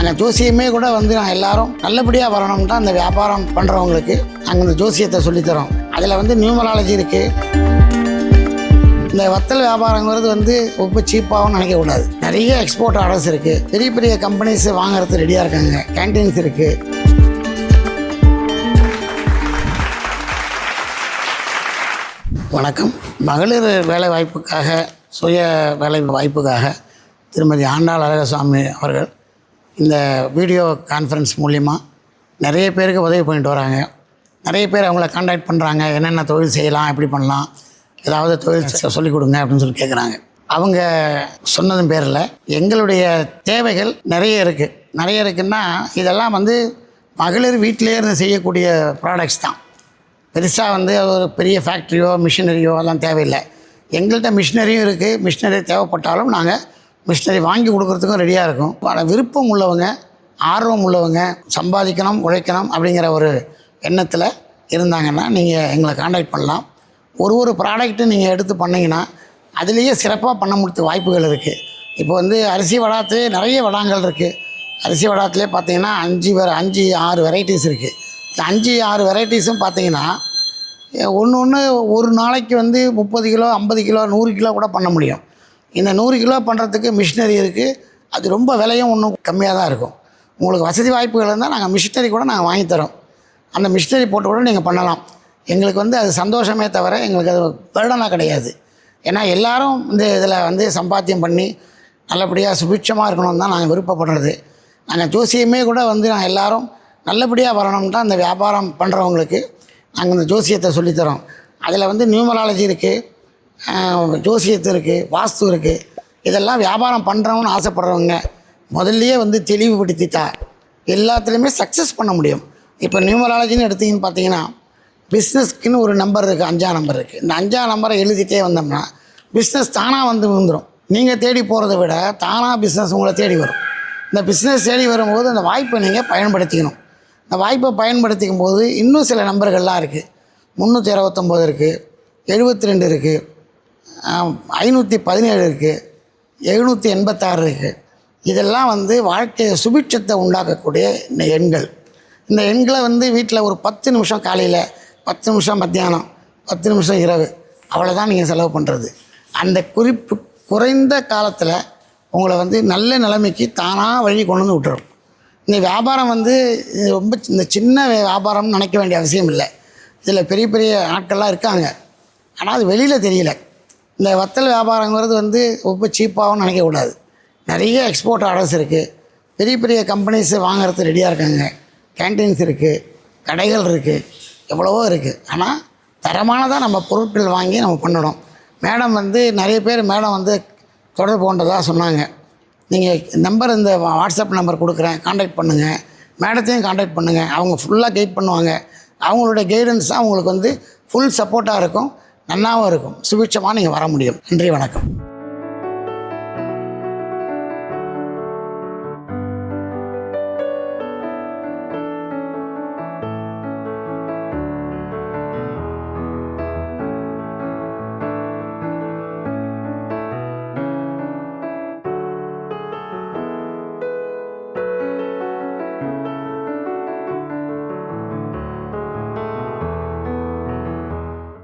நாங்கள் ஜோசியமே கூட வந்து நான் எல்லாரும் நல்லபடியாக வரணும்னா தான் அந்த வியாபாரம் பண்ணுறவங்களுக்கு நாங்கள் இந்த ஜோசியத்தை சொல்லித்தரோம். அதில் வந்து நியூமராலஜி இருக்குது இந்த வத்தல் வியாபாரங்கிறது வந்து ரொம்ப சீப்பாகவும் நினைக்கக்கூடாது நிறைய எக்ஸ்போர்ட் ஆர்டர்ஸ் இருக்குது பெரிய பெரிய கம்பெனிஸ் வாங்குறது ரெடியாக இருக்காங்க. கேன்டீன்ஸ் இருக்குது வணக்கம். மகளிர் வேலை வாய்ப்புக்காக சுய வேலை வாய்ப்புக்காக திருமதி ஆண்டாள் அழகசாமி அவர்கள் இந்த வீடியோ கான்ஃபரன்ஸ் மூலிமா நிறைய பேருக்கு உதவி பண்ணிட்டு வராங்க. நிறைய பேர் அவங்கள காண்டாக்ட் பண்ணுறாங்க என்னென்ன தொழில் செய்யலாம் எப்படி பண்ணலாம் ஏதாவது தொழில் சொல்லிக் கொடுங்க அப்படின்னு சொல்லி கேட்குறாங்க அவங்க சொன்னதும் பேரில் எங்களுடைய தேவைகள் நிறைய இருக்குது நிறைய இருக்குன்னா இதெல்லாம் வந்து மகளிர் வீட்டிலே இருந்து செய்யக்கூடிய ப்ராடக்ட்ஸ் தான். பெருசாக வந்து ஒரு பெரிய ஃபேக்ட்ரியோ மிஷினரியோ அதெல்லாம் தேவையில்லை. எங்கள்கிட்ட மிஷினரியும் இருக்குது மிஷினரி தேவைப்பட்டாலும் நாங்கள் மிஷினரி வாங்கி கொடுக்குறதுக்கும் ரெடியாக இருக்கும். ஆனால் விருப்பம் உள்ளவங்க ஆர்வம் உள்ளவங்க சம்பாதிக்கணும் உழைக்கணும் அப்படிங்கிற ஒரு எண்ணத்தில் இருந்தாங்கன்னா நீங்கள் எங்களை காண்டாக்ட் பண்ணலாம். ஒரு ஒரு ப்ராடக்ட்டு நீங்கள் எடுத்து பண்ணிங்கன்னா அதுலேயே சிறப்பாக பண்ண முடித்த வாய்ப்புகள் இருக்குது இப்போ வந்து அரிசி வடாத்துலேயே நிறைய வடாங்கள் இருக்குது அரிசி வடாத்துலேயே பார்த்தீங்கன்னா அஞ்சு வேறு அஞ்சு ஆறு வெரைட்டிஸ் இருக்குது இந்த அஞ்சு ஆறு வெரைட்டிஸும் பார்த்தீங்கன்னா ஒன்று ஒன்று ஒரு நாளைக்கு வந்து முப்பது கிலோ ஐம்பது கிலோ நூறு கிலோ கூட பண்ண முடியும். இந்த நூறு கிலோ பண்ணுறதுக்கு மிஷினரி இருக்குது அது ரொம்ப விலையும் ஒன்றும் கம்மியாக தான் இருக்கும். உங்களுக்கு வசதி வாய்ப்புகள் இருந்தால் நாங்கள் மிஷினரி கூட நாங்கள் வாங்கி தரோம். அந்த மிஷினரி போட்டு கூட நீங்கள் பண்ணலாம். எங்களுக்கு வந்து அது சந்தோஷமே தவிர எங்களுக்கு அது வருடனாக கிடையாது. ஏன்னா எல்லாரும் இந்த இதில் வந்து சம்பாத்தியம் பண்ணி நல்லபடியாக சுபிட்சமாக இருக்கணும்னு தான் நாங்கள் விருப்பப்படுறது. நாங்கள் ஜோசியமே கூட வந்து நாங்கள் எல்லாரும் நல்லபடியாக வரணும்னு அந்த வியாபாரம் பண்ணுறவங்களுக்கு நாங்கள் இந்த ஜோசியத்தை சொல்லித்தரோம். அதில் வந்து நியூமராலஜி இருக்குது ஜோசியத்து இருக்குது வாஸ்து இருக்குது இதெல்லாம் வியாபாரம் பண்ணுறவங்கன்னு ஆசைப்படுறவங்க முதல்லையே வந்து தெளிவுபடுத்திட்டா எல்லாத்துலேயுமே சக்ஸஸ் பண்ண முடியும். இப்போ நியூமராலஜின்னு எடுத்தீங்கன்னு பார்த்தீங்கன்னா பிஸ்னஸ்க்குன்னு ஒரு நம்பர் இருக்குது அஞ்சா நம்பர் இருக்குது இந்த அஞ்சா நம்பரை எழுதிட்டே வந்தோம்னா பிஸ்னஸ் தானாக வந்து விழுந்துடும் நீங்கள் தேடி போகிறத விட தானாக பிஸ்னஸ் உங்களை தேடி வரும். இந்த பிஸ்னஸ் தேடி வரும்போது அந்த வாய்ப்பை நீங்கள் பயன்படுத்திக்கணும். இந்த வாய்ப்பை பயன்படுத்திக்கும் போது இன்னும் சில நம்பர்கள்லாம் இருக்குது முந்நூற்றி இருபத்தொம்போது இருக்குது எழுபத்தி ரெண்டு இருக்குது ஐநூற்றி பதினேழு இருக்குது எழுநூற்றி எண்பத்தாறு இருக்குது இதெல்லாம் வந்து வாழ்க்கையை சுபிட்சத்தை உண்டாக்கக்கூடிய இந்த எண்கள். இந்த எண்களை வந்து வீட்டில் ஒரு பத்து நிமிஷம் காலையில் பத்து நிமிஷம் மத்தியானம் பத்து நிமிஷம் இரவு அவ்வளோதான் நீங்கள் செலவு பண்ணுறது அந்த குறிப்பு குறைந்த காலத்தில் உங்களை வந்து நல்ல நிலைமைக்கு தானாக வழி கொண்டு வந்து விட்டுரும் இந்த வியாபாரம் வந்து ரொம்ப சி- இந்த சின்ன வியாபாரம்னு நினைக்க வேண்டிய அவசியம் இல்லை. இதில் பெரிய பெரிய ஆட்கள்லாம் இருக்காங்க. ஆனால் அது வெளியில் தெரியல. இந்த வத்தல் வியாபாரங்கிறது வந்து ரொம்ப சீப்பாகவும் நினைக்கக்கூடாது நிறைய எக்ஸ்போர்ட் ஆர்டர்ஸ் இருக்குது பெரிய பெரிய கம்பெனிஸ் வாங்குறது ரெடியாக இருக்காங்க. கேன்டீன்ஸ் இருக்குது கடைகள் இருக்குது எவ்வளவோ இருக்குது ஆனால் தரமானதாக நம்ம பொருட்கள் வாங்கி நம்ம பண்ணணும். மேடம் வந்து நிறைய பேர் மேடம் வந்து தொடர்பு கொண்டதாக சொன்னாங்க. நீங்கள் நம்பர் இந்த வா- வாட்ஸ்அப் நம்பர் கொடுக்குறேன். காண்டாக்ட் பண்ணுங்கள் மேடத்தையும் காண்டாக்ட் பண்ணுங்கள் அவங்க ஃபுல்லாக கைட் பண்ணுவாங்க. அவங்களுடைய கைடன்ஸ் தான் உங்களுக்கு வந்து ஃபுல் சப்போர்ட்டாக இருக்கும். நல்லாவும் இருக்கும். சுபிட்சமாக நீங்கள் வர முடியும். நன்றி வணக்கம்.